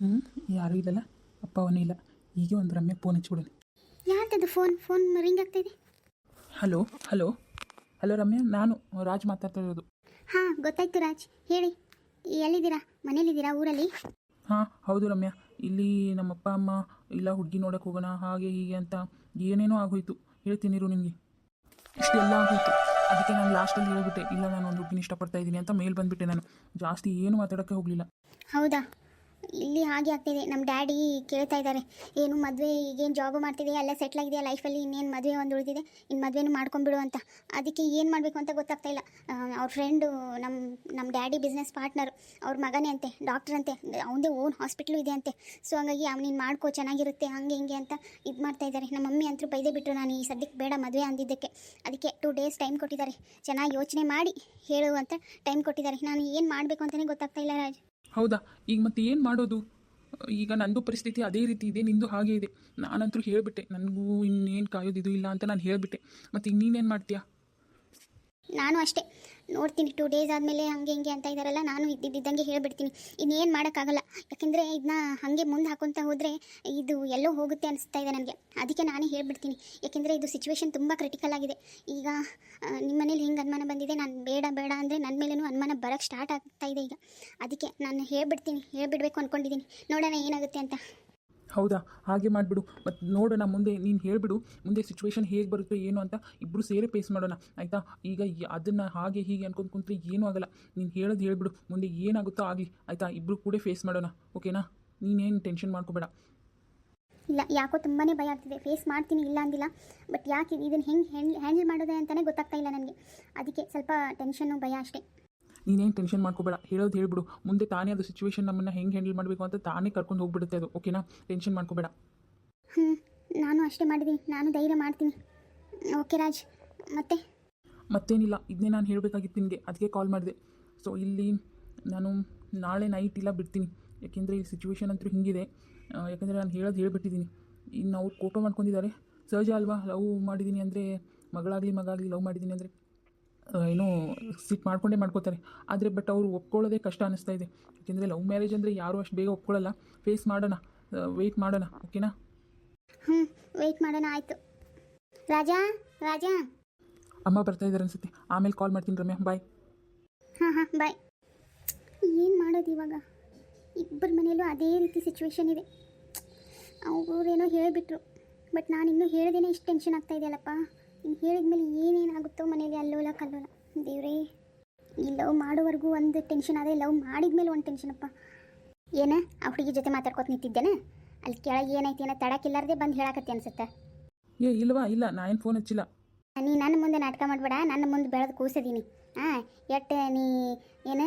ಹ್ಞೂ ಯಾರೂ ಇಲ್ಲಲ್ಲ ಅಪ್ಪ ಅವನೇ ಇಲ್ಲ. ಹೀಗೆ ಒಂದು ರಮ್ಯ ಫೋನ್ ಹಚ್ಬಿಡೋಣ ಯಾರ್ದದು ಫೋನ್ ಫೋನ್ ರಿಂಗ್ ಆಗ್ತಾಯಿದೆ ಹಲೋ ಹಲೋ ಹಲೋ ರಮ್ಯ ನಾನು ರಾಜ್ ಮಾತಾಡ್ತಾ ಇರೋದು. ಹಾಂ ಗೊತ್ತಾಯ್ತು ರಾಜ್. ಹೇಳಿ. ಎಲ್ಲಿದ್ದೀರಾ? ಮನೇಲಿದ್ದೀರಾ ಊರಲ್ಲಿ? ಹಾಂ ಹೌದು ರಮ್ಯ. ಇಲ್ಲಿ ನಮ್ಮ ಅಪ್ಪ ಅಮ್ಮ ಇಲ್ಲ ಹುಡುಗಿ ನೋಡೋಕೆ ಹೋಗೋಣ ಹಾಗೆ ಹೀಗೆ ಅಂತ ಏನೇನೋ ಆಗೋಯ್ತು. ಹೇಳ್ತೀನಿರು ನಿಮಗೆ. ಇಷ್ಟೆಲ್ಲ ಆಗೋಯ್ತು. ಅದಕ್ಕೆ ನಾನು ಲಾಸ್ಟಲ್ಲಿ ಹೇಳ್ಬಿಟ್ಟೆ ಇಲ್ಲ ನಾನು ಒಂದು ಹುಡುಗಿನ ಇಷ್ಟಪಡ್ತಾ ಇದ್ದೀನಿ ಅಂತ ಮೇಲ್ ಬಂದುಬಿಟ್ಟೆ ನಾನು. ಜಾಸ್ತಿ ಏನು ಮಾತಾಡೋಕ್ಕೆ ಹೋಗಲಿಲ್ಲ. ಹೌದಾ? ಇಲ್ಲಿ ಹಾಗೆ ಆಗ್ತಿದೆ. ನಮ್ಮ ಡ್ಯಾಡಿ ಕೇಳ್ತಾ ಇದ್ದಾರೆ. ಏನು ಮದುವೆ ಈಗೇನು ಜಾಬು ಮಾಡ್ತಿದೆಯಾ ಅಲ್ಲ ಸೆಟ್ಲ್ ಆಗಿದೆಯಾ? ಲೈಫಲ್ಲಿ ಇನ್ನೇನು ಮದುವೆ ಒಂದು ಉಳಿದಿದೆ ಇನ್ನು ಮದುವೆನೂ ಮಾಡ್ಕೊಂಬಿಡು ಅಂತ. ಅದಕ್ಕೆ ಏನು ಮಾಡಬೇಕು ಅಂತ ಗೊತ್ತಾಗ್ತಾ ಇಲ್ಲ. ಅವ್ರ ಫ್ರೆಂಡು ನಮ್ಮ ನಮ್ಮ ಡ್ಯಾಡಿ ಬಿಸ್ನೆಸ್ ಪಾರ್ಟ್ನರ್ ಅವ್ರ ಮಗನೇ ಅಂತೆ ಡಾಕ್ಟ್ರ್ ಅಂತೆ. ಅವನದೇ ಓನ್ ಹಾಸ್ಪಿಟ್ಲು ಇದೆ ಅಂತೆ. ಸೊ ಹಂಗಾಗಿ ಅವ್ನು ನೀನು ಮಾಡ್ಕೋ, ಚೆನ್ನಾಗಿರುತ್ತೆ, ಹಂಗೆ ಹಿಂಗೆ ಅಂತ ಇದು ಮಾಡ್ತಾ ಇದ್ದಾರೆ. ನಮ್ಮ ಮಮ್ಮಿ ಅಂತೂ ಬೈದೇ ಬಿಟ್ಟರು ನಾನು ಈ ಸದ್ಯಕ್ಕೆ ಬೇಡ ಮದುವೆ ಅಂದಿದ್ದಕ್ಕೆ. ಅದಕ್ಕೆ ಟೂ ಡೇಸ್ ಟೈಮ್ ಕೊಟ್ಟಿದ್ದಾರೆ. ಚೆನ್ನಾಗಿ ಯೋಚನೆ ಮಾಡಿ ಹೇಳು ಅಂತ ಟೈಮ್ ಕೊಟ್ಟಿದ್ದಾರೆ. ನಾನು ಏನು ಮಾಡಬೇಕು ಅಂತಲೇ ಗೊತ್ತಾಗ್ತಾ ಇಲ್ಲ, ರಾಜ್. ಹೌದಾ? ಈಗ ಮತ್ತೆ ಏನು ಮಾಡೋದು? ಈಗ ನಂದು ಪರಿಸ್ಥಿತಿ ಅದೇ ರೀತಿ ಇದೆ, ನಿಂದು ಹಾಗೆ ಇದೆ. ನಾನಂತೂ ಹೇಳಿಬಿಟ್ಟೆ, ನನಗೂ ಇನ್ನೇನು ಕಾಯೋದಿದು ಇಲ್ಲ ಅಂತ ನಾನು ಹೇಳಿಬಿಟ್ಟೆ. ಮತ್ತು ಈಗ ನೀನೇನು ಮಾಡ್ತೀಯಾ? ನಾನು ಅಷ್ಟೇ. ನೋಡ್ತೀನಿ ಟೂ ಡೇಸ್ ಆದಮೇಲೆ ಹಂಗೆ ಹಿಂಗೆ ಅಂತ ಇದ್ದಾರಲ್ಲ ನಾನು ಇದ್ದಿದ್ದಂಗೆ ಹೇಳಿಬಿಡ್ತೀನಿ. ಇನ್ನೇನು ಮಾಡೋಕ್ಕಾಗಲ್ಲ. ಯಾಕೆಂದರೆ ಇದನ್ನ ಹಾಗೆ ಮುಂದೆ ಹಾಕೊತ ಹೋದರೆ ಇದು ಎಲ್ಲೋ ಹೋಗುತ್ತೆ ಅನಿಸ್ತಾ ಇದೆ ನನಗೆ. ಅದಕ್ಕೆ ನಾನೇ ಹೇಳಿಬಿಡ್ತೀನಿ. ಯಾಕೆಂದರೆ ಇದು ಸಿಚುವೇಶನ್ ತುಂಬ ಕ್ರಿಟಿಕಲ್ ಆಗಿದೆ. ಈಗ ನಿಮ್ಮ ಮನೇಲಿ ಹೆಂಗೆ ಅನುಮಾನ ಬಂದಿದೆ? ನಾನು ಬೇಡ ಬೇಡ ಅಂದರೆ ನನ್ನ ಮೇಲೂ ಅನುಮಾನ ಬರೋಕ್ಕೆ ಸ್ಟಾರ್ಟ್ ಆಗ್ತಾ ಇದೆ ಈಗ. ಅದಕ್ಕೆ ನಾನು ಹೇಳಿಬಿಡ್ತೀನಿ, ಹೇಳಿಬಿಡ್ಬೇಕು ಅಂದ್ಕೊಂಡಿದ್ದೀನಿ ನೋಡೋಣ ಏನಾಗುತ್ತೆ ಅಂತ. ಹೌದಾ? ಹಾಗೆ ಮಾಡಿಬಿಡು. ಮತ್ತು ನೋಡೋಣ ಮುಂದೆ, ನೀನು ಹೇಳಿಬಿಡು, ಮುಂದೆ ಸಿಚುವೇಶನ್ ಹೇಗೆ ಬರುತ್ತೆ, ಏನು ಅಂತ ಇಬ್ಬರು ಸೇರಿ ಫೇಸ್ ಮಾಡೋಣ, ಆಯಿತಾ? ಈಗ ಅದನ್ನು ಹಾಗೆ ಹೀಗೆ ಅನ್ಕೊಂಡು ಕುಂತ್ರೆ ಏನೂ ಆಗಲ್ಲ. ನೀನು ಹೇಳೋದು ಹೇಳಿಬಿಡು, ಮುಂದೆ ಏನಾಗುತ್ತೋ ಆಗಲಿ, ಆಯಿತಾ? ಇಬ್ಬರು ಕೂಡ ಫೇಸ್ ಮಾಡೋಣ ಓಕೆನಾ ನೀನೇನು ಟೆನ್ಷನ್ ಮಾಡ್ಕೋಬೇಡ. ಇಲ್ಲ, ಯಾಕೋ ತುಂಬಾ ಭಯ ಆಗ್ತಿದೆ. ಫೇಸ್ ಮಾಡ್ತೀನಿ, ಇಲ್ಲ ಅಂದಿಲ್ಲ. ಬಟ್ ಯಾಕೆ ಇದನ್ನು ಹೆಂಗೆ ಹ್ಯಾಂಡಲ್ ಮಾಡೋದೇ ಅಂತಲೇ ಗೊತ್ತಾಗ್ತಾ ಇಲ್ಲ ನನಗೆ. ಅದಕ್ಕೆ ಸ್ವಲ್ಪ ಟೆನ್ಷನ್ನು ಭಯ ಅಷ್ಟೇ. ನೀನೇನು ಟೆನ್ಷನ್ ಮಾಡ್ಕೋಬೇಡ. ಹೇಳೋದು ಹೇಳ್ಬಿಡು. ಮುಂದೆ ತಾನೇ ಅದು ಸಿಚುವೇಶನ್ ನಮ್ಮನ್ನು ಹೆಂಗೆ ಹ್ಯಾಂಡಲ್ ಮಾಡಬೇಕು ಅಂತ ತಾನೇ ಕರ್ಕೊಂಡು ಹೋಗ್ಬಿಡುತ್ತೆ ಅದು. ಓಕೆನಾ ಟೆನ್ಷನ್ ಮಾಡ್ಕೋಬೇಡ. ಹ್ಞೂ ನಾನು ಅಷ್ಟೇ ಮಾಡಿದೆ ನಾನು ಧೈರ್ಯ ಮಾಡ್ತೀನಿ. ಓಕೆ ರಾಜ್. ಮತ್ತೆ? ಮತ್ತೇನಿಲ್ಲ. ಇದನ್ನೇ ನಾನು ಹೇಳಬೇಕಾಗಿತ್ತು ನಿಮಗೆ ಅದಕ್ಕೆ ಕಾಲ್ ಮಾಡಿದೆ. ಸೊ ಇಲ್ಲಿ ನಾನು ನಾಳೆ ನೈಟ್ ಇಲ್ಲ ಬಿಡ್ತೀನಿ. ಯಾಕೆಂದರೆ ಈ ಸಿಚುವೇಶನ್ ಅಂತೂ ಹಿಂಗಿದೆ. ಯಾಕಂದರೆ ಯಾಕೆಂದರೆ ನಾನು ಹೇಳೋದು ಹೇಳ್ಬಿಟ್ಟಿದ್ದೀನಿ ಇನ್ನು ಅವ್ರು ಕೋಪ ಮಾಡ್ಕೊಂಡಿದ್ದಾರೆ. ಸಹಜ ಅಲ್ವಾ? ಲವ್ ಮಾಡಿದ್ದೀನಿ ಅಂದರೆ ಮಗಳಾಗಲಿ ಮಗಾಗಲಿ ಲವ್ ಮಾಡಿದ್ದೀನಿ ಅಂದರೆ ಏನೋ ಸಿಟ್ ಮಾಡ್ಕೊಂಡೇ ಮಾಡ್ಕೋತಾರೆ ಆದರೆ ಬಟ್ ಅವರು ಒಪ್ಕೊಳ್ಳೋದೇ ಕಷ್ಟ ಅನ್ನಿಸ್ತಾ ಇದೆ. ಯಾಕೆಂದರೆ ಲವ್ ಮ್ಯಾರೇಜ್ ಅಂದರೆ ಯಾರೂ ಅಷ್ಟು ಬೇಗ ಒಪ್ಕೊಳ್ಳಲ್ಲ. ಫೇಸ್ ಮಾಡೋಣ ವೆಯ್ಟ್ ಮಾಡೋಣ ಓಕೆನಾ ಹ್ಞೂ ವೆಯ್ಟ್ ಮಾಡೋಣ ಆಯಿತು. ರಾಜಾ ರಾಜಾ. ಅಮ್ಮ ಬರ್ತಾ ಇದ್ದಾರೆ ಅನ್ಸುತ್ತೆ. ಆಮೇಲೆ ಕಾಲ್ ಮಾಡ್ತೀನಿ ರಮ್ಯಾ ಬಾಯ್ ಹಾಂ ಹಾಂ ಬಾಯ್ ಏನು ಮಾಡೋದು ಇವಾಗ? ಇಬ್ಬರ ಮನೆಯಲ್ಲೂ ಅದೇ ರೀತಿ ಸಿಚುವೇಶನ್ ಇದೆ. ಅವ್ರೇನೋ ಹೇಳಿಬಿಟ್ರು. ಬಟ್ ನಾನು ಇನ್ನೂ ಹೇಳ್ದೇನೆ ಇಷ್ಟು ಟೆನ್ಷನ್ ಆಗ್ತಾ ಇದೆಯಲ್ಲಪ್ಪ. ಇನ್ನು ಹೇಳಿದ್ಮೇಲೆ ಏನೇನಾಗುತ್ತೋ ಮನೇಲಿ ಅಲ್ಲೋಲ ಕಲ್ಲೋಲ. ದೇವ್ರೇ ಈ ಲವ್ ಮಾಡೋವರೆಗೂ ಒಂದು ಟೆನ್ಷನ್ ಅದೇ ಲವ್ ಮಾಡಿದ ಮೇಲೆ ಒಂದು ಟೆನ್ಷನಪ್ಪ ಏನ ಆ ಹುಡುಗಿ ಜೊತೆ ಮಾತಾಡ್ಕೊತ ನಿಂತಿದ್ದೇನೆ? ಅಲ್ಲಿ ಕೆಳಗೆ ಏನೈತಿ ಏನೋ ತಡಕ್ಕಿಲ್ಲಾರ್ದೆ ಬಂದು ಹೇಳಕತ್ತೆ ಅನ್ಸುತ್ತೆ. ಏ ಇಲ್ವಾ? ಇಲ್ಲ ನಾ ಏನು ಫೋನ್ ಹಚ್ಚಿಲ್ಲ. ನೀ ನನ್ನ ಮುಂದೆ ನಾಟಕ ಮಾಡಬೇಡ ನನ್ನ ಮುಂದೆ ಬೆಳೆದು ಕೂಸಿದ್ದೀನಿ ಹಾಂ ಎಟ್ ನೀ ಏನು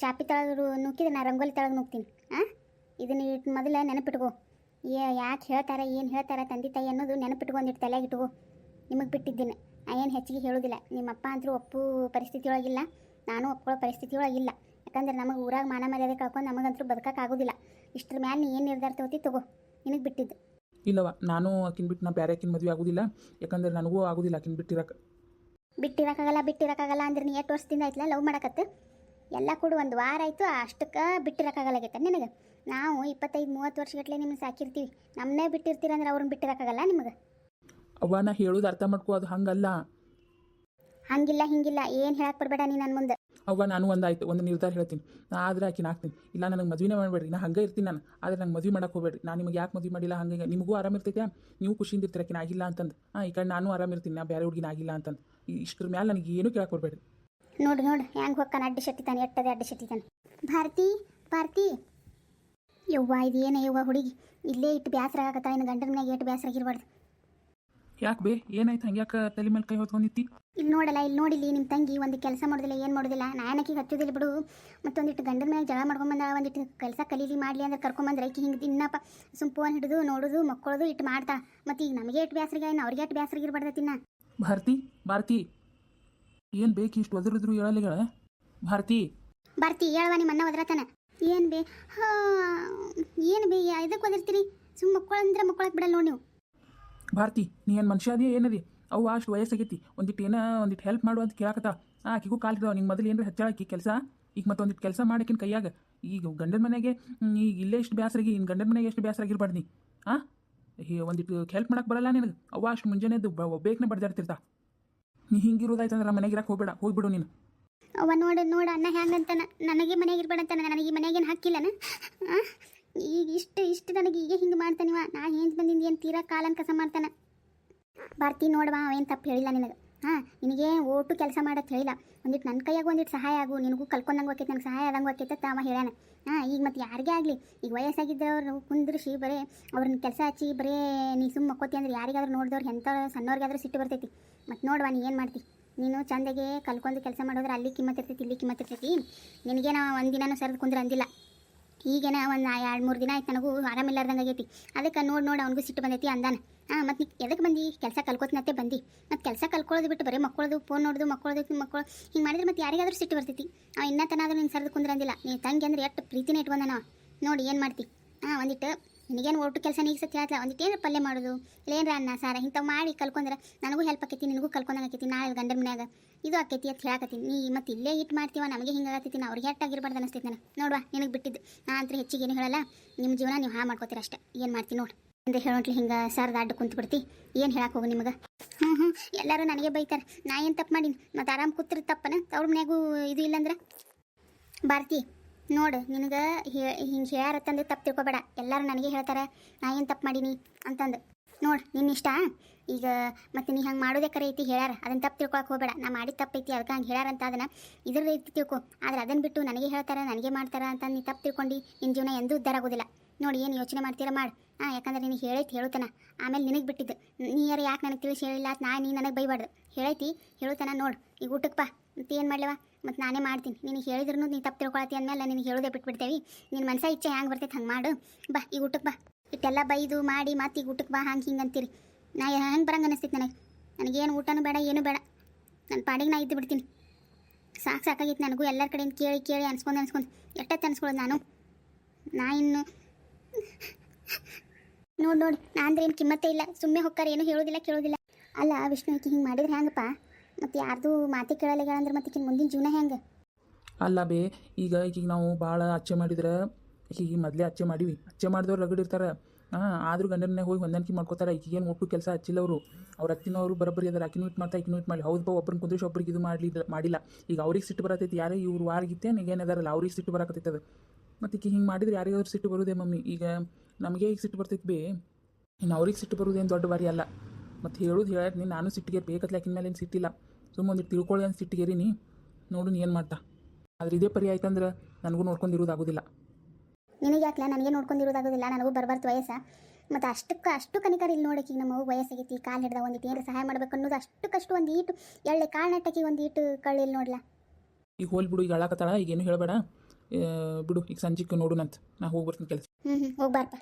ಚಾಪಿ ತಳಗರು ನುಗ್ಗಿದ್ರೆ ನಾ ರಂಗೋಲಿ ತೆಳಗೆ ನುಗ್ತೀನಿ. ಹಾಂ ಇದನ್ನ ಇಟ್ಟು ಮೊದಲು ನೆನಪಿಟ್ಕೋ. ಏ ಯಾಕೆ ಹೇಳ್ತಾರೆ ಏನು ಹೇಳ್ತಾರೆ ತಂದೆ ತಾಯಿ ಅನ್ನೋದು ನೆನಪಿಟ್ಕೊಂಡಿಟ್ಟು ತಲೆಗೆ ಇಟ್ಕೋ. ನಿಮಗೆ ಬಿಟ್ಟಿದ್ದೀನಿ. ನಾ ಏನು ಹೆಚ್ಚಿಗೆ ಹೇಳೋದಿಲ್ಲ. ನಿಮ್ಮಪ್ಪ ಅಪ್ಪ ಅಂತೂ ಒಪ್ಪು ಪರಿಸ್ಥಿತಿ ಒಳಗಿಲ್ಲ. ನಾನು ಒಪ್ಕೊಳ್ಳೋ ಪರಿಸ್ಥಿತಿ ಒಳಗಿಲ್ಲ. ಯಾಕಂದ್ರೆ ನಮಗೆ ಊರಾಗ ಮಾನ ಮರ್ಯಾದೆ ಕಳ್ಕೊಂಡು ನಮಗಂತೂ ಬದುಕೋಕ್ಕಾಗೋದಿಲ್ಲ. ಇಷ್ಟ್ರ ಮ್ಯಾಲ ನೀ ಏನು ನಿರ್ಧಾರ ತಗೋತಿ ತಗೋ. ನಿನಗೆ ಬಿಟ್ಟಿದ್ದು. ಇಲ್ಲವ ನಾನು ಆಕಿನ ಬಿಟ್ಟು ನಾ ಬೇರೆ ಆಕಿನ ಮದುವೆ ಆಗೋದಿಲ್ಲ. ಯಾಕಂದ್ರೆ ನನಗೂ ಆಗೋದಿಲ್ಲ ಆಕಿನ ಬಿಟ್ಟಿರಕ್ಕೆ ಬಿಟ್ಟಿರೋಕ್ಕಾಗಲ್ಲ ಬಿಟ್ಟಿರೋಕ್ಕಾಗಲ್ಲ ಅಂದ್ರೆ ನೀ ಎಷ್ಟು ವರ್ಷದಿಂದ ಆಯ್ತಲ್ಲ ಲವ್ ಮಾಡಕತ್ತೆ? ಎಲ್ಲ ಕೂಡ ಒಂದು ವಾರ ಆಯಿತು ಅಷ್ಟಕ್ಕೆ ಬಿಟ್ಟಿರೋಕ್ಕಾಗಲ್ಲಾಗೈತೆ ನಿನಗೆ. ನಾವು ಇಪ್ಪತ್ತೈದು ಮೂವತ್ತು ವರ್ಷಗಟ್ಟಲೆ ನಿಮ್ಗೆ ಸಾಕಿರ್ತೀವಿ. ನಮ್ಮನ್ನೇ ಬಿಟ್ಟಿರ್ತೀರ ಅಂದ್ರೆ ಅವ್ರನ್ನ ಬಿಟ್ಟಿರೋಕ್ಕಾಗಲ್ಲ ನಿಮಗೆ. ಅವ್ವ ನಾ ಹೇಳೋದು ಅರ್ಥ ಮಾಡ್ಕೋ ಅದು ಹಂಗಲ್ಲ. ಹಂಗಿಲ್ಲ ಹಿಂಗಿಲ್ಲ ಏನು ಹೇಳಕ್ ಬರಬೇಡ ನೀ ನನ್ನ ಮುಂದೆ. ಅವ್ವ ನಾನು ಒಂದಾಯ್ತು ಒಂದು ನಿರ್ಧಾರ ಹೇಳ್ತೀನಿ. ನಾ ಆದ್ರೆ ಆಕಿನ ಹಾಕ್ತೀನಿ. ಇಲ್ಲ ನನಗೆ ಮದುವೆನೇ ಮಾಡಬೇಡ್ರಿ ನಾ ಹಂಗೆ ಇರ್ತೀನಿ ನಾನು. ಆದರೆ ನಂಗೆ ಮದುವೆ ಮಾಡಕ್ಕೆ ಹೋಗ್ಬೇಡ್ರಿ. ನಾನು ನಿಮಗೆ ಯಾಕೆ ಮದುವೆ ಮಾಡಿಲ್ಲ ಹಂಗೆ. ನಿಮಗೂ ಆರಾಮ ಇರ್ತೈತೆ ನೀವು ಖುಷಿಯಿಂದ ಇರ್ತೀರ ಆಕಿನ ಆಗಿಲ್ಲ ಅಂತಂದು. ಹಾಂ ಈ ಕಡೆ ನಾನು ಆರಾಮ ಇರ್ತೀನಿ ನಾ ಬೇರೆ ಹುಡುಗಿನ ಆಗಿಲ್ಲ ಅಂತಂದು. ಇಷ್ಟ್ರ ಮ್ಯಾಲೆ ನನಗೆ ಏನೂ ಕೇಳಕ್ಕೆ ಕೊಡಬೇಡ್ರಿ ನೋಡು ನೋಡು ಹೆಂಗೆ ಹೊಕ್ಕಾನ ಶಕ್ತಿ ಶೆಟ್ಟಿತಾನೆ ಎಟ್ಟದೆ ಶಕ್ತಿ ಶೆಟ್ಟಿತಾನೆ ಭಾರತಿ ಭಾರತಿ. ಯವ್ವ ಇದು ಯವ್ವಾ ಹುಡುಗಿ. ಇಲ್ಲೇ ಇಟ್ಟು ಬೇಸರ ಆಗತ್ತ? ಇನ್ನು ಗಂಡನ ಮ್ಯಾಗ ಎಷ್ಟು ಬೇಸರ ಆಗಿರ್ಬಾರ್ದು ಯಾಕೆ ಬೇ? ಏನಾಯ್ತು ಹಂಗೆ ಯಾಕೆ ತಲೆ ಮೇಲೆ ಕೈ ಹೊತ್ಕೊಂಡಿತ್ತಿ ಇಲ್ಲಿ ನೋಡಲ್ಲ ಇಲ್ಲಿ ನೋಡಿಲ್ಲಿ ನಿಮ್ಮ ತಂಗಿ ಒಂದು ಕೆಲಸ ಮಾಡೋದಿಲ್ಲ ಏನು ಮಾಡೋದಿಲ್ಲ. ನಾನಕಿ ಹಚ್ಚೋದಿಲ್ಲ ಬಿಡು. ಮತ್ತೊಂದಿಟ್ಟು ಗಂಡನ ಮೇಲೆ ಜಗಳ ಮಾಡ್ಕೊಂಬಂದ ಒಂದಿಟ್ಟು ಕೆಲಸ ಕಲೀಲಿ ಮಾಡಲಿ ಅಂದ್ರೆ ಕರ್ಕೊಂಬಂದ್ರೆ ಆಕಿ ಹಿಂಗೆ ದಿನಪ್ಪ ಸುಮ್ ಫೋನ್ ಹಿಡಿದು ನೋಡೋದು ಮಕ್ಕಳೋದು ಇಟ್ಟು ಮಾಡ್ತಾ. ಮತ್ತು ಈಗ ನಮಗೆ ಎಷ್ಟು ಬೇಸರಿಗೆ ಏನು ಅವ್ರಿಗೆ ಇಟ್ಟು ಬೇಸರಿಗೆ ಇರಬಾರ್ದ ತಿನ್ನ ಭಾರತಿ ಭಾರತಿ. ಏನು ಬೇಕು ಇಷ್ಟು ಒದರಿದ್ರು ಹೇಳಲಿಗಳ ಭಾರತಿ. ಭಾರತಿ ಹೇಳುವ ನಿಮ್ಮ ಅನ್ನ ಒದ್ರತನ. ಏನು ಬೇ? ಹಾ ಏನು ಬೇ ಇದಕ್ಕೆ ಒದರ್ತೀರಿ? ಸುಮ್ಮ ಮಕ್ಕಳಂದ್ರೆ ಮಕ್ಕಳಕ್ಕೆ ಬಿಡಲ್ಲ ನೋಡಿ ನೀವು. ಭಾರತಿ, ನೀ ಏನು ಮನುಷ್ಯ ಅದೇ ಏನದಿ ಅವು ಅಷ್ಟು ವಯಸ್ಸಾಗೈತಿ ಒಂದಿಟ್ಟು ಏನೋ ಒಂದಿಟ್ಟು ಹೆಲ್ಪ್ ಮಾಡು ಅಂತ ಕೇಳಕತ್ತ. ಆ, ಆಕಿಗೂ ಕಾಲ್ ಹಿಡಿದವ ನಿಂಗೆ ಮೊದಲು ಏನಾರ ಹೆಚ್ಚಾಕಿ ಕೆಲಸ? ಈಗ ಮತ್ತೊಂದಿಟ್ಟು ಕೆಲಸ ಮಾಡಕ್ಕಿನ ಕೈಯಾಗ, ಈಗ ಗಂಡನ ಮನೆಗೆ ಈಗ ಇಲ್ಲೇ ಎಷ್ಟು ಬೇಸರಾಗಿ ಇನ್ನು ಗಂಡನ ಮನೆಗೆ ಎಷ್ಟು ಬೇಸರಾಗಿರ್ಬಾರ್ದು ನೀ? ಹಾಂ ಒಂದಿಟ್ಟು ಹೆಲ್ಪ್ ಮಾಡಕ್ಕೆ ಬರಲ್ಲ ನಿನಗೆ? ಅವ್ವ ಅಷ್ಟು ಮುಂಜಾನೆದ್ದು ಬಡ್ದಿರ್ತಿರ್ತ ಬಡ್ದಾಡ್ತಿರ್ತಾ. ನೀ ಹಿಂಗಿರೋದಾಯ್ತಂದ್ರೆ ನಮ್ಮ ಮನೆಗೆ ಇರಕ್ಕೆ ಹೋಗ್ಬೇಡ, ಹೋಗ್ಬಿಡು ನೀನು. ಅವ ನೋಡು ನೋಡು, ಅಣ್ಣ ಹೆಂಗಂತಾನ? ನನಗೆ ಮನೆಗೆ ಇರ್ಬೇಡಂತಾನ, ನನಗೆ ಮನೆಗೇನು ಹಾಕಿಲ್ಲನ? ಈಗ ಇಷ್ಟು ಇಷ್ಟು ನನಗೆ ಈಗ ಹಿಂಗೆ ಮಾಡ್ತಾನಿವ ನಾ ಹೆಂಗೆ ಬಂದಿಂದ ಏನು ತೀರಾ ಕಾಲನ್ ಕಸ ಮಾಡ್ತಾನೆ. ಬರ್ತೀನಿ ನೋಡವಾ ಅವೇನು ತಪ್ಪು ಹೇಳಿಲ್ಲ ನಿನಗೆ. ಹಾಂ, ನಿನಗೆ ಓಟು ಕೆಲಸ ಮಾಡಕ್ಕೆ ಹೇಳಿಲ್ಲ. ಒಂದಿಟ್ಟು ನನ್ನ ಕೈಯಾಗ ಒಂದಿಟ್ಟು ಸಹಾಯ ಆಗು. ನಿನಗೂ ಕಲ್ಕೊಂಡಂಗೆ ಹೋಕೈತೆ ನನಗೆ ಸಹಾಯ ಆದಂಗೆ ಹೋಕೈತೆ ತಾವ ಹೇಳ್ಯಾನ. ಹಾಂ, ಈಗ ಮತ್ತೆ ಯಾರಿಗೇ ಆಗಲಿ? ಈಗ ವಯಸ್ಸಾಗಿದ್ದವ್ರು ಕುಂದ್ರಿಸಿ ಬರೀ, ಅವ್ರನ್ನ ಕೆಲಸ ಹಚ್ಚಿ ಬರೀ, ನೀ ಸುಮ್ಮ ಮಕ್ಕೋತಿ ಅಂದ್ರೆ ಯಾರಿಗಾದ್ರೂ ನೋಡಿದವ್ರು ಎಂಥ ಸಣ್ಣವ್ರಿಗಾದ್ರೂ ಸಿಟ್ಟು ಬರ್ತೈತಿ. ಮತ್ತು ನೋಡುವ, ನೀ ಏನು ಮಾಡ್ತಿ? ನೀನು ಚಂದಗೆ ಕಲ್ಕೊಂಡು ಕೆಲಸ ಮಾಡೋದ್ರೆ ಅಲ್ಲಿ ಕಿಮ್ಮತ್ ಇರ್ತೈತಿ, ಇಲ್ಲಿ ಕಿಮ್ಮತ್ ಇರ್ತೈತಿ. ನಿನಗೆ ನಾ ಒಂದಿನೂ ಸರಿದು ಕುಂದ್ರೆ ಅಂದಿಲ್ಲ. ಈಗೇನ ಒಂದು ಎರಡು ಮೂರು ದಿನ ಆಯ್ತು ನನಗೂ ಆರಾಮಿಲ್ಲಾರ್ದಂಗೆ ಆಗೈತಿ. ಅದಕ್ಕೆ ನೋಡಿ ನೋಡಿ ಅವ್ನಿಗೂ ಸಿಟ್ಟು ಬಂದೈತಿ ಅಂದಾನ. ಹಾಂ, ಮತ್ತು ನೀ ಎದಕ್ಕೆ ಬಂದು? ಕೆಲಸ ಕಲ್ಕೋತಿನತ್ತೆ ಬಂದು. ಮತ್ತು ಕೆಲಸ ಕಲ್ಕೊಳ್ಳೋದು ಬಿಟ್ಟು ಬರೀ ಮಕ್ಕಳದು ಫೋನ್ ನೋಡೋದು ಮಕ್ಕಳದು ಮಕ್ಕಳು ಹಿಂಗೆ ಮಾಡಿದ್ರೆ ಮತ್ತೆ ಯಾರಿಗಾದರೂ ಸಿಟ್ಟು ಬರ್ತೈತಿ. ಅವ್ನು ಇನ್ನೂ ತನಾದ್ರೂ ನೀನು ಸರ್ದು ಕುಂದ್ರಂದಿಲ್ಲ. ನೀ ತಂಗಿ ಅಂದ್ರೆ ಎಷ್ಟು ಪ್ರೀತಿನೇ ಇಟ್ಕೊಂಡ ನೋಡಿ ಏನು ಮಾಡ್ತಿ? ಹಾಂ, ಒಂದಿಟ್ಟು ನಿನಗೇನು ಒಟ್ಟು ಕೆಲಸ ನೀಗ ಸತಿ ಹೇಳ್ತಾ ಒಂದಿಟ್ಟು ಏನು ಪಲ್ಯ ಮಾಡೋದು? ಇಲ್ಲೇನು ಅನ್ನ, ಸಾರ, ಇಂಥವು ಮಾಡಿ ಕಲ್ಕೊಂಡ್ರೆ ನನಗೂ ಹೆಲ್ಪ್ ಆಕೈತಿ, ನಿನಗೂ ಕಲ್ಕೊಂಡಂಗೆ ಆಕೈತಿ, ನಾಳೆ ಗಂಡನ ಮನ್ಯಾಗ. ಇದು ಆಕೈತಿ ಅಂತ ಹೇಳಕತ್ತೀನಿ. ನೀ ಮತ್ತೆ ಇಲ್ಲೇ ಇಟ್ಟು ಮಾಡ್ತೀವ, ನಮಗೆ ಹಿಂಗೆ ಆಗತ್ತೈತಿ ನಾ ಅವ್ರಿಗೆ ಹೆಟ್ಟಾಗಿರ್ಬಾರ್ದು ಅನಿಸ್ತೈತಿ ನಾನು ನೋಡುವ, ನಿನಗೆ ಬಿಟ್ಟಿದ್ದು. ನಾ ಅಂತ ಹೆಚ್ಚಿಗೆ ಏನು ಹೇಳಲ್ಲ. ನಿಮ್ಮ ಜೀವನ ನೀವು ಹಾಳು ಮಾಡ್ಕೋತೀರ ಅಷ್ಟೇ. ಏನು ಮಾಡ್ತೀನಿ ನೋಡಿ. ಅಂದ್ರೆ ಹೇಳೋಂಟ್ಲಿ ಹಿಂಗೆ ಸರ್ದ ಅಡ್ಡ ಕುಂತು ಬಿಡ್ತಿ. ಏನು ಹೇಳಕ್ಕೆ ಹೋಗು ನಿಮಗೆ? ಹ್ಞೂ ಹ್ಞೂ ಎಲ್ಲರೂ ನನಗೆ ಬೈತಾರೆ. ನಾ ಏನು ತಪ್ಪು ಮಾಡೀನಿ? ಮತ್ತು ಆರಾಮ್ ಕೂತಿರ್ ತಪ್ಪನ. ಅವ್ರ ಮನೆಗೂ ಇದು ಇಲ್ಲಂದ್ರೆ? ಭಾರತಿ ನೋಡು, ನಿನಗೆ ಹಿಂಗೆ ಹೇಳತ್ತಂದು ತಪ್ಪು ತಿಳ್ಕೊಬೇಡ. ಎಲ್ಲರೂ ನನಗೆ ಹೇಳ್ತಾರೆ, ನಾ ಏನು ತಪ್ಪು ಮಾಡೀನಿ ಅಂತಂದು. ನೋಡು ನಿನ್ನ ಇಷ್ಟ? ಈಗ ಮತ್ತೆ ನೀ ಹಂಗೆ ಮಾಡೋದೇ ಕರೆ ಐತಿ ಹೇಳ್ಯಾರ. ಅದನ್ನ ತಪ್ಪು ತಿಳ್ಕೊಳಕ್ಕೆ ಹೋಗಬೇಡ. ನಾ ಮಾಡಿದ ತಪ್ಪೈತಿ, ಅದಕ್ಕೆ ಹಂಗೆ ಹೇಳ್ಯಾರಂತ ಅದನ್ನು ಇದ್ರ ರೀತಿ ತಿಳ್ಕೊ. ಆದ್ರೆ ಅದನ್ನು ಬಿಟ್ಟು ನನಗೆ ಹೇಳ್ತಾರೆ, ನನಗೆ ಮಾಡ್ತಾರೆ ಅಂತ ನೀ ತಪ್ಪು ತಿಳ್ಕೊಂಡು ನಿನ್ನ ಜೀವನ ಎಂದೂ ಉದ್ಧಾರ ಆಗೋದಿಲ್ಲ. ನೋಡಿ, ಏನು ಯೋಚನೆ ಮಾಡ್ತೀರ ಮಾಡು. ಹಾಂ ಯಾಕಂದ್ರೆ ನೀನು ಹೇಳೈತಿ ಹೇಳುತ್ತಾನ ಆಮೇಲೆ ನಿನಗೆ ಬಿಟ್ಟಿದ್ದು. ನೀ ಯಾರು ಯಾಕೆ ನನಗೆ ತಿಳಿಸಿ ಹೇಳಿಲ್ಲ ಅಂತ ನಾ ನೀನು ನನಗೆ ಬೈಬಾರ್ದು. ಹೇಳೈತಿ ಹೇಳುತ್ತಾನ ನೋಡು. ಈಗ ಊಟಕ್ಕೆ ಬಾ. ಏನು ಮಾಡ್ಲವ? ಮತ್ತು ನಾನೇ ಮಾಡ್ತೀನಿ. ನೀನು ಹೇಳಿದ್ರು ನೀನು ತಪ್ಪು ತಿಳ್ಕೊಳತಿ ಅಂದಮೇಲೆ ನಿನಗೆ ಹೇಳೋದೇ ಬಿಟ್ಬಿಡ್ತೇವೆ. ನಿನ್ನ ಮನಸ ಇಚ್ಛೆ ಹ್ಯಾಂಗೆ ಬರ್ತೈತೆ ಹಂಗೆ ಮಾಡು. ಬಾ, ಈಗ ಊಟಕ್ಕೆ ಬಾ. ಇಟ್ಟೆಲ್ಲ ಬೈದು ಮಾಡಿ ಮತ್ತೆ ಈಗ ಊಟಕ್ಕೆ ಬಾ, ಹಂಗೆ ಹಿಂಗೆ ಅಂತೀರಿ. ನಾ ಹೆಂಗೆ ಬರಂಗೆ ಅನಿಸ್ತೈತೆ ನನಗೆ. ನನಗೇನು ಊಟನೂ ಬೇಡ, ಏನೂ ಬೇಡ. ನನ್ನ ಪಾಡಿಗೆ ನಾ ಇದ್ದು ಬಿಡ್ತೀನಿ. ಸಾಕು ಸಾಕಾಗಿತ್ತು ನನಗೂ ಎಲ್ಲರ ಕಡೆಯಿಂದ ಕೇಳಿ ಕೇಳಿ ಅನ್ಸ್ಕೊಂಡು ಅನ್ಸ್ಕೊಂಡು. ಎಷ್ಟೊತ್ತು ಅನ್ಸ್ಕೊಳ್ಳೋದು ನಾನು? ನಾ ಇನ್ನು ನೋಡಿ ನೋಡಿ. ನಾ ಅಂದ್ರೆ ಏನು ಕಿಮ್ಮತ್ತೇ ಇಲ್ಲ. ಸುಮ್ಮನೆ ಹೊಕ್ಕಾರ, ಏನು ಹೇಳೋದಿಲ್ಲ, ಕೇಳೋದಿಲ್ಲ. ಅಲ್ಲ, ವಿಷ್ಣು ಈಕಿ ಹಿಂಗೆ ಮಾಡಿದ್ರೆ ಹೆಂಗಪ್ಪ ಮತ್ತು ಯಾರ್ದು ಮಾತಿ ಕೇಳಲ್ಲ ಅಂದ್ರೆ ಮತ್ತೆ ಮುಂದಿನ ಜೀವನ ಹೆಂಗೆ? ಅಲ್ಲ ಬೇ, ಈಗ ಈಗೀಗ ನಾವು ಭಾಳ ಅಚ್ಚೆ ಮಾಡಿದ್ರೆ ಈಗ ಮೊದಲೇ ಅಚ್ಚೆ ಮಾಡೀವಿ. ಅಚ್ಚೆ ಮಾಡಿದವ್ರು ರಗಡಿರ್ತಾರೆ ಹಾಂ, ಆದರೂ ಗಂಡನ ಹೋಗಿ ಹೊಂದಾಣಿಕೆ ಮಾಡ್ಕೋತಾರೆ. ಈಗೇನು ಒಟ್ಟು ಕೆಲಸ ಹಚ್ಚಿಲ್ಲ ಅವರು. ಅವ್ರ ಅತ್ತಿನವರು ಬರೋಬ್ಬರಿ ಅದಾರ. ಆಕಿನೂ ಇಟ್ ಮಾಡ್ತಾ ಇಕ್ಕಿನ ಇಟ್ಟು ಮಾಡಿ ಹೌದು ಬಾ ಒಬ್ಬರನ್ನ ಕುಂದ್ರಿಸಿ ಒಬ್ಬರಿಗೆ ಇದು ಮಾಡಲಿ ಮಾಡಿಲ್ಲ. ಈಗ ಅವ್ರಿಗೆ ಸಿಟ್ಟು ಬರತೈತಿ. ಯಾರೇ ಇವ್ರು ವಾರ್ಗಿತ್ತೆ ಏನಿದಾರಲ್ಲ ಅವ್ರಿಗೆ ಸಿಟ್ಟು ಬರಕತ್ತೈತೆ ಅದು. ಮತ್ತು ಈಗ ಹಿಂಗೆ ಮಾಡಿದ್ರೆ ಯಾರಿಗಾದ್ರೂ ಸಿಟ್ಟು ಬರೋದೇ ಮಮ್ಮಿ. ಈಗ ನಮಗೆ ಈಗ ಸಿಟ್ಟು ಬರ್ತೈತಿ ಬೇ. ಇನ್ನು ಅವ್ರಿಗೆ ಸಿಟ್ಟು ಬರೋದೇನು ದೊಡ್ಡ ಬಾರಿ ಅಲ್ಲ. ಮತ್ತು ಹೇಳೋದು ನೀನು ನಾನು ಸಿಟ್ಟಿಗೆ ಬೇಕತ್ಲಾಕಿನ ಮೇಲೆ ಏನು ಸಿಟ್ಟಿಲ್ಲ ಸುಮ್ಮನೆ ಒಂದು ತಿಳ್ಕೊಳ್ಳಿ ಅಂತ ಸಿಟ್ಟಿಗೇರಿನಿ ನೋಡು ನೀ ಏನು ಮಾಡ್ತಾ. ಆದ್ರೆ ಇದೇ ಪರಿ ಆಯ್ತಂದ್ರೆ ನನಗೂ ನೋಡ್ಕೊಂಡಿರೋದಾಗೋದಿಲ್ಲ. ನಿನಗೆ ಯಾಕಲ ನನಗೆ ನೋಡ್ಕೊಂಡಿರೋದಾಗೋದಿಲ್ಲ. ನನಗೂ ಬರ್ಬಾರ್ದು ವಯಸ್ಸ. ಮತ್ತು ಅಷ್ಟಕ್ಕೆ ಅಷ್ಟು ಕನಿಕರ ಇಲ್ಲಿ ನೋಡಕ್ಕೆ ಈಗ ನಮ್ಮ ವಯಸ್ಸಾಗೈತಿ ಕಾಲು ಹಿಡ್ದ ಒಂದಿಟ್ಟು ಏನಾರ ಸಹಾಯ ಮಾಡ್ಬೇಕು ಅನ್ನೋದು ಅಷ್ಟಕ್ಕಷ್ಟು ಒಂದು ಈಟು ಎಳ್ಳೆ ಕಾಳು ನಟಕ್ಕೆ ಒಂದು ಈಟು ಕಳ್ಳಿಲ್ಲಿ ನೋಡ್ಲಾ. ಈಗ ಹೋಲ್ ಬಿಡು ಈಗ ಅಳಕತ್ತಾಳ. ಈಗ ಏನು ಹೇಳಬೇಡ. ಬಿಡು ಈಗ ಸಂಜೆಗೆ ನೋಡುನಂತ. ನಾ ಹೋಗಿ ಬರ್ತೀನಿ ಕೆಲಸ ಹ್ಞೂ ಹ್ಞೂ ಹೋಗ್ಬಾರ್ಪ.